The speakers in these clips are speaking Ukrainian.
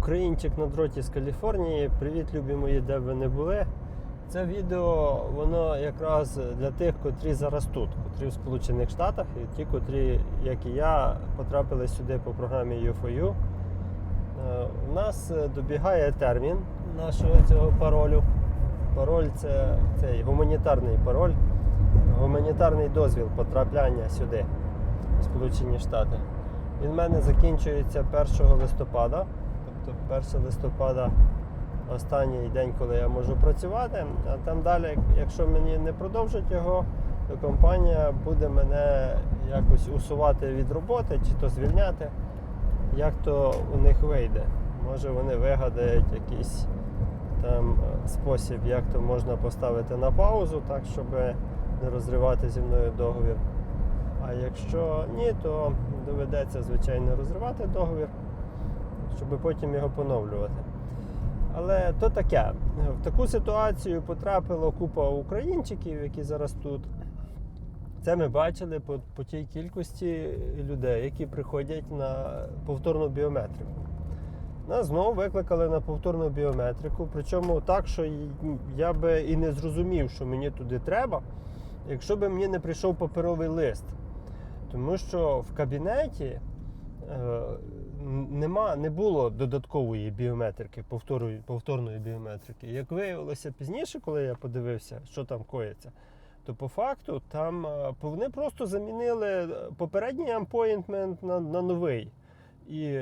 Українчик на дроті з Каліфорнії. Привіт, любі мої, де б ви не були. Це відео воно якраз для тих, котрі зараз тут, котрі в Сполучених Штатах, і ті, котрі, як і я, потрапили сюди по програмі U4U. Е, У нас е, добігає термін нашого цього паролю. Пароль це цей гуманітарний пароль, гуманітарний дозвіл потрапляння сюди, в Сполучені Штати. Він в мене закінчується 1 листопада. Тобто 1 листопада останній день, коли я можу працювати, а там далі, якщо мені не продовжать його, то компанія буде мене якось усувати від роботи чи то звільняти, як то у них вийде. Може вони вигадають якийсь там е, спосіб, як то можна поставити на паузу, так, щоб не розривати зі мною договір. А якщо ні, то доведеться, звичайно, розривати договір, щоб потім його поновлювати. Але то таке. В таку ситуацію потрапила купа українчиків, які зараз тут. Це ми бачили по, по тій кількості людей, які приходять на повторну біометрику. Нас знову викликали на повторну біометрику, причому так, що я би і не зрозумів, що мені туди треба, якщо би мені не прийшов паперовий лист. Тому що в кабінеті е, нема, не було додаткової біометрики, повторної, повторної біометрики. Як виявилося пізніше, коли я подивився, що там коїться, то по факту там е, вони просто замінили попередній апойнтмент на, на новий. І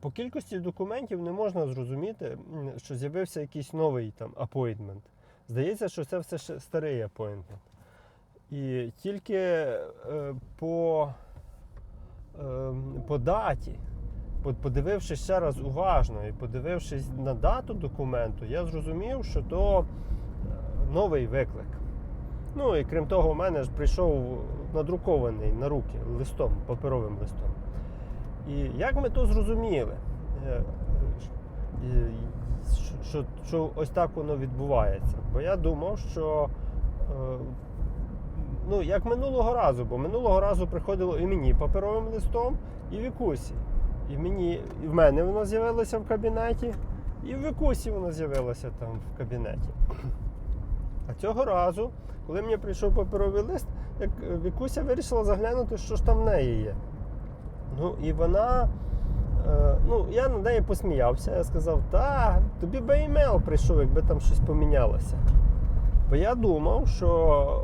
по кількості документів не можна зрозуміти, що з'явився якийсь новий там апойнтмент. Здається, що це все ще старий апойнтмент. І тільки е, по, е, по даті, подивившись ще раз уважно і подивившись на дату документу, я зрозумів, що то е, новий виклик. Ну і крім того, у мене ж прийшов надрукований на руки листом, паперовим листом. І як ми то зрозуміли, Е, е, що, що ось так воно відбувається? Бо я думав, що ну, як минулого разу, бо минулого разу приходило і мені паперовим листом, і Вікусі. І мені, і в мене воно з'явилося в кабінеті, і в Вікусі воно з'явилося там в кабінеті. А цього разу, коли мені прийшов паперовий лист, як е, Вікуся вирішила заглянути, що ж там в неї є. Ну і вона. е, Ну, я на неї посміявся. Я сказав, та, тобі би імейл прийшов, якби там щось помінялося. Бо я думав, що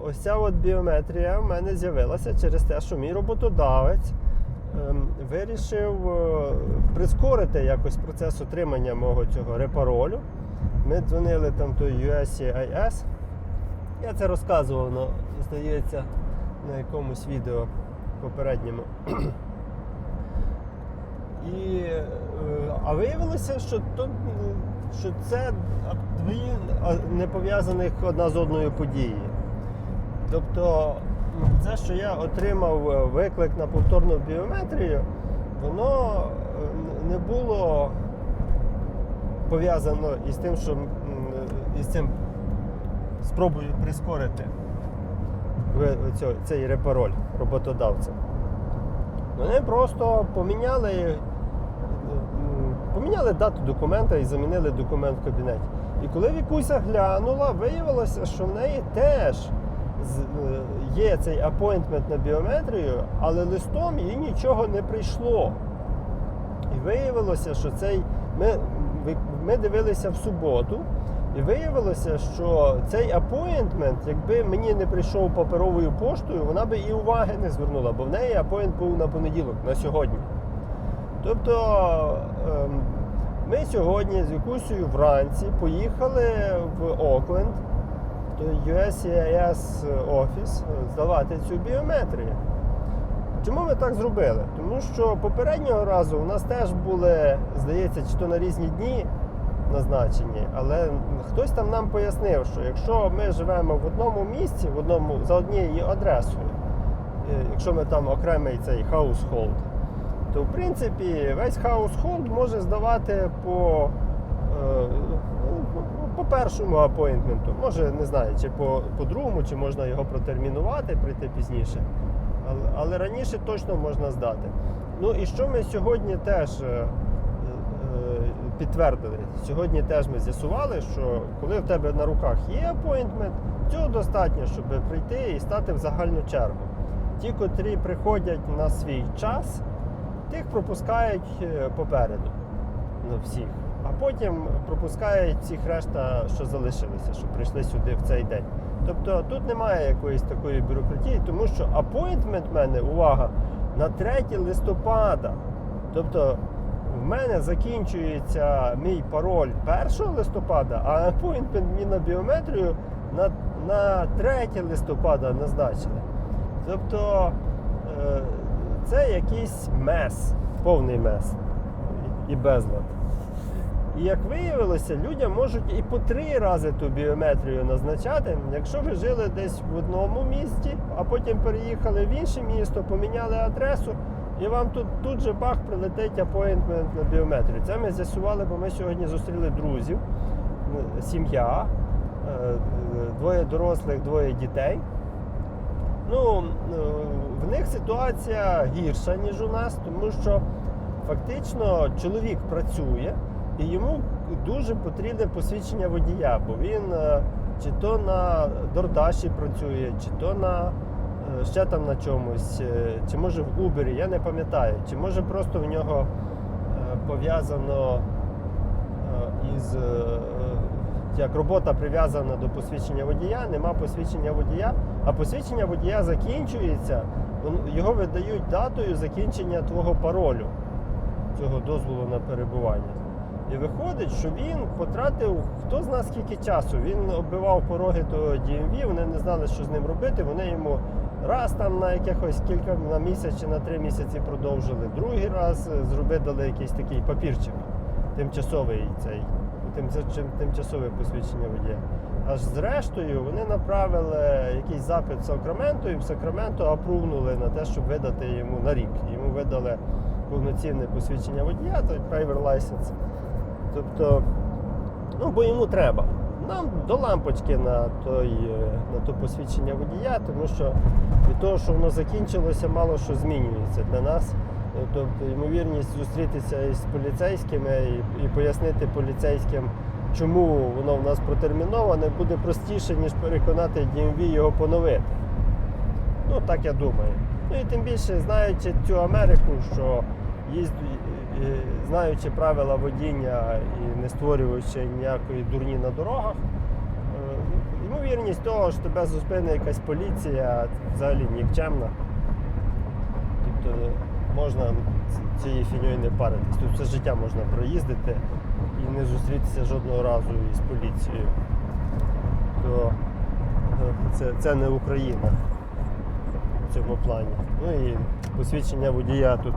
ось ця от біометрія в мене з'явилася через те, що мій роботодавець ем, вирішив е, прискорити якось процес отримання мого цього репаролю. Ми дзвонили там до USCIS. Я це розказував, ну, здається, на якомусь відео попередньому. І, е, а виявилося, що, м, що це дві не пов'язаних одна з одною події. Тобто, це, що я отримав е, виклик на повторну біометрію, воно е, не було пов'язано із тим, що м, із цим спробую прискорити цей репароль роботодавця. Вони просто поміняли, поміняли дату документа і замінили документ в кабінеті. І коли Вікуся глянула, виявилося, що в неї теж е, є цей апойнтмент на біометрію, але листом їй нічого не прийшло. І виявилося, що цей. Ми, ми дивилися в суботу, і виявилося, що цей апойнтмент, якби мені не прийшов паперовою поштою, вона би і уваги не звернула, бо в неї апойнт був на понеділок, на сьогодні. Тобто ем, ми сьогодні з Вікусею вранці поїхали в Окленд, до USCIS офіс, здавати цю біометрію. Чому ми так зробили? Тому що попереднього разу у нас теж були, здається, чи то на різні дні назначені, але хтось там нам пояснив, що якщо ми живемо в одному місці, в одному за однією адресою, е, якщо ми там окремий цей household, то в принципі весь household може здавати по, е, ну, по першому апойнтменту. Може, не знаю, чи по, по другому, чи можна його протермінувати, прийти пізніше. Але, але раніше точно можна здати. Ну і що ми сьогодні теж е, е, підтвердили. Сьогодні теж ми з'ясували, що коли в тебе на руках є апойнтмент, цього достатньо, щоб прийти і стати в загальну чергу. Ті, котрі приходять на свій час, тих пропускають е, попереду ну, всіх. А потім пропускають всіх решта, що залишилися, що прийшли сюди в цей день. Тобто тут немає якоїсь такої бюрократії, тому що апойнтмент в мене, увага, на 3 листопада. Тобто в мене закінчується мій пароль 1 листопада, а апойнтмент мені на біометрію на, на 3 листопада назначили. Тобто е, це якийсь мес, повний мес і безлад. І як виявилося, людям можуть і по три рази ту біометрію назначати, якщо ви жили десь в одному місті, а потім переїхали в інше місто, поміняли адресу, і вам тут, тут же бах прилетить апойнтмент на біометрію. Це ми з'ясували, бо ми сьогодні зустріли друзів, е, сім'я, е, двоє дорослих, двоє дітей. Ну, е, в них ситуація гірша, ніж у нас, тому що фактично чоловік працює і йому дуже потрібне посвідчення водія, бо він е, чи то на Дордаші працює, чи то на е, ще там на чомусь, чи може в Uber, я не пам'ятаю, чи може просто в нього пов'язано із. Е, Як робота прив'язана до посвідчення водія, нема посвідчення водія, а посвідчення водія закінчується, його видають датою закінчення твого паролю, цього дозволу на перебування. І виходить, що він потратив хто зна скільки часу. Він оббивав пороги до DMV, вони не знали, що з ним робити. Вони йому раз там на якихось кілька на місяць чи на три місяці продовжили. Другий раз е, зробили якийсь такий папірчик, тимчасовий цей, тимчасове посвідчення водія. Аж зрештою вони направили якийсь запит в Сакраменто, і в Сакраменто апрувнули на те, щоб видати йому на рік. Йому видали повноцінне посвідчення водія, той driver license. Тобто, ну, бо йому треба. Нам до лампочки на той, на то посвідчення водія, тому що від того, що воно закінчилося, мало що змінюється для нас. Е, Тобто, ймовірність зустрітися із поліцейськими і, і пояснити поліцейським, чому воно в нас протерміноване, буде простіше, ніж переконати DMV його поновити. Ну, так я думаю. Ну і тим більше, знаючи цю Америку, що їзд... е, знаючи правила водіння і не створюючи ніякої дурні на дорогах, е, ймовірність того, що тебе зупине якась поліція, взагалі нікчемна. Тобто можна цією фіньою не паритись. Тут все життя можна проїздити і не зустрітися жодного разу із поліцією. То е, це, це не Україна в цьому плані. Ну і посвідчення водія тут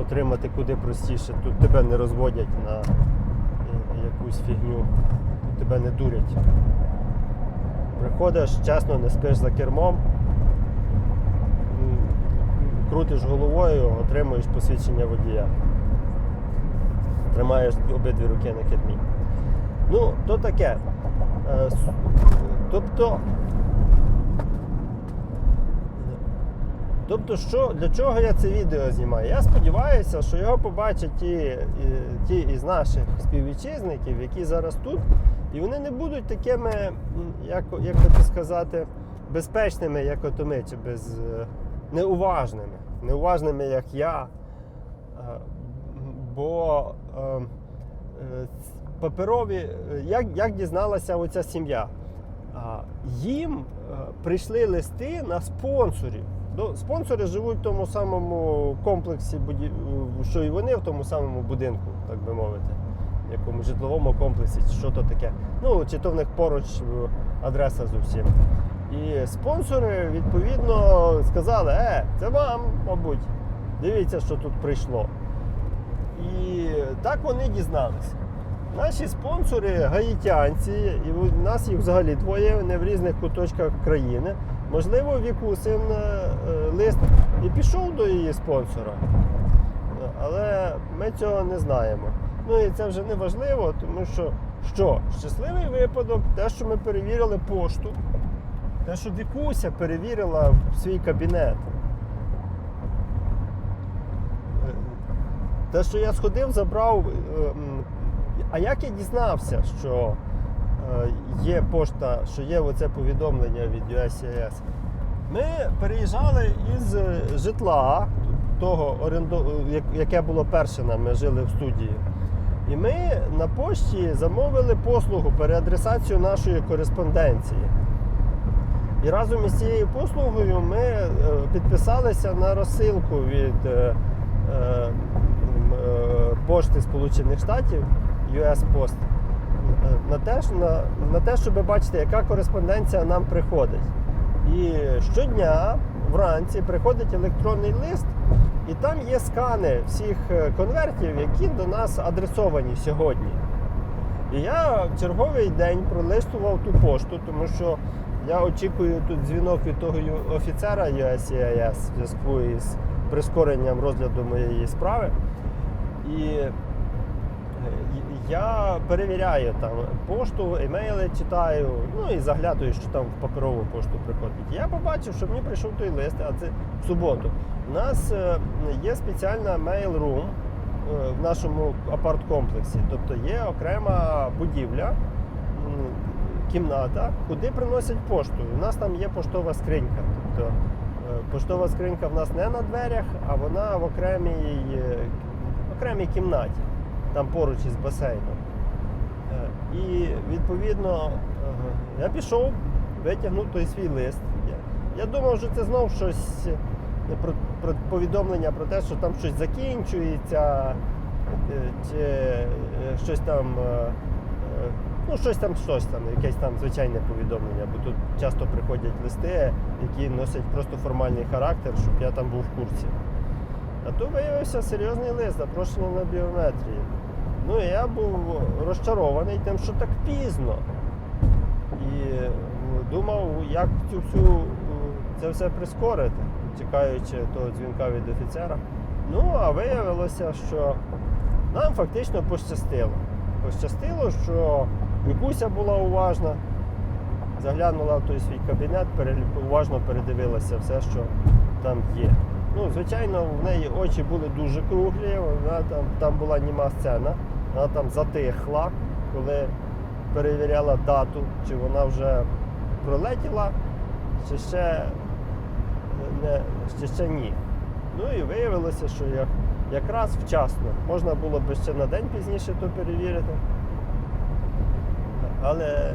отримати куди простіше. Тут тебе не розводять на е, якусь фігню, тут тебе не дурять. Приходиш, чесно, не спиш за кермом, крутиш головою, отримуєш посвідчення водія. Тримаєш обидві руки на кермі. Ну, то таке. Е, Тобто Тобто, що, для чого я це відео знімаю? Я сподіваюся, що його побачать ті, ті із наших співвітчизників, які зараз тут, і вони не будуть такими, як, як би сказати, безпечними, як ото ми, чи без, е, неуважними. Неуважними, як я. Е, Бо е, е, паперові, як, як дізналася оця сім'я? Їм прийшли листи на спонсорів. Спонсори живуть в тому самому комплексі, що і вони в тому самому будинку, так би мовити, в якому житловому комплексі, що то таке. Ну, чи то в них поруч адреса зовсім. І спонсори відповідно сказали: е, це вам, мабуть, дивіться, що тут прийшло. І так вони дізналися. Наші спонсори гаїтянці, і у нас їх взагалі двоє, вони в різних куточках країни. Можливо, Вікусин е, лист і пішов до її спонсора. Але ми цього не знаємо. Ну і це вже не важливо, тому що що? Щасливий випадок, те, що ми перевірили пошту, те, що Вікуся перевірила в свій кабінет. Е, Те, що я сходив, забрав е, А як я дізнався, що е, є пошта, що є оце повідомлення від USCIS? Ми переїжджали із житла того оренду, яке було перше нам, ми жили в студії. І ми на пошті замовили послугу переадресацію нашої кореспонденції. І разом із цією послугою ми е, підписалися на розсилку від е, е, пошти Сполучених Штатів US Post на те, на, на те, щоб бачити, яка кореспонденція нам приходить. І щодня вранці приходить електронний лист, і там є скани всіх конвертів, які до нас адресовані сьогодні. І я в черговий день пролистував ту пошту, тому що я очікую тут дзвінок від того офіцера USCIS в зв'язку із прискоренням розгляду моєї справи. І е, я перевіряю там пошту, емейли читаю, ну і заглядаю, що там в паперову пошту приходить. Я побачив, що мені прийшов той лист, а це в суботу. У нас е, є спеціальна mail-room е, в нашому апарт-комплексі. Тобто є окрема будівля, кімната, куди приносять пошту. У нас там є поштова скринька. Тобто е, поштова скринька в нас не на дверях, а вона в окремій, е, окремій кімнаті, там поруч із басейном. Е, І відповідно я пішов, витягнув той свій лист. Я, думав, що це знов щось про, про повідомлення про те, що там щось закінчується, чи щось там. Ну, щось там, щось там, якесь там звичайне повідомлення, бо тут часто приходять листи, які носять просто формальний характер, щоб я там був в курсі. А то виявився серйозний лист, запрошення на біометрії. Ну і я був розчарований тим, що так пізно. І е, думав, як цю всю е, це все прискорити, чекаючи того дзвінка від офіцера. Ну, а виявилося, що нам фактично пощастило. Пощастило, що Вікуся була уважна, заглянула в той свій кабінет, уважно передивилася все, що там є. Ну, звичайно, в неї очі були дуже круглі, вона там, там була німа сцена, вона там затихла, коли перевіряла дату, чи вона вже пролетіла, чи ще, не, чи ще ні. Ну і виявилося, що як, якраз вчасно. Можна було б ще на день пізніше то перевірити, але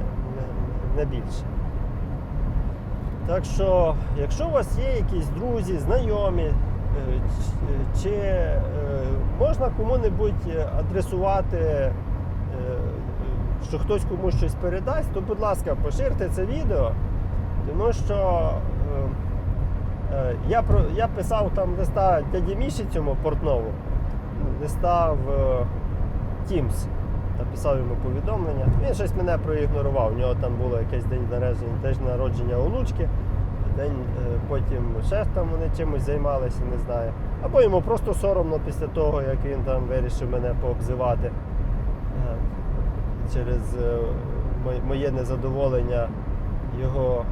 не, більше. Так що, якщо у вас є якісь друзі, знайомі, е, чи е, можна кому-небудь адресувати, е, що хтось комусь щось передасть, то, будь ласка, поширте це відео, тому що я, я писав там листа дяді Міші цьому портнову, листа в е, Teams. Написав йому повідомлення. Він щось мене проігнорував. У нього там було якийсь день народження, день народження онучки, день е, потім ще там вони чимось займалися, не знаю. Або йому просто соромно після того, як він там вирішив мене пообзивати е, через е, моє- незадоволення його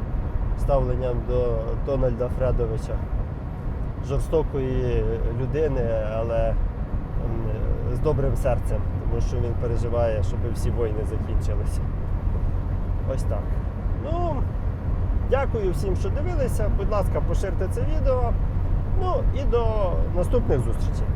ставленням до Дональда Фредовича. Жорстокої людини, але з добрим серцем, тому що він переживає, щоб всі війни закінчилися. Ось так. Ну, дякую всім, що дивилися. Будь ласка, поширте це відео. Ну і до наступних зустрічей.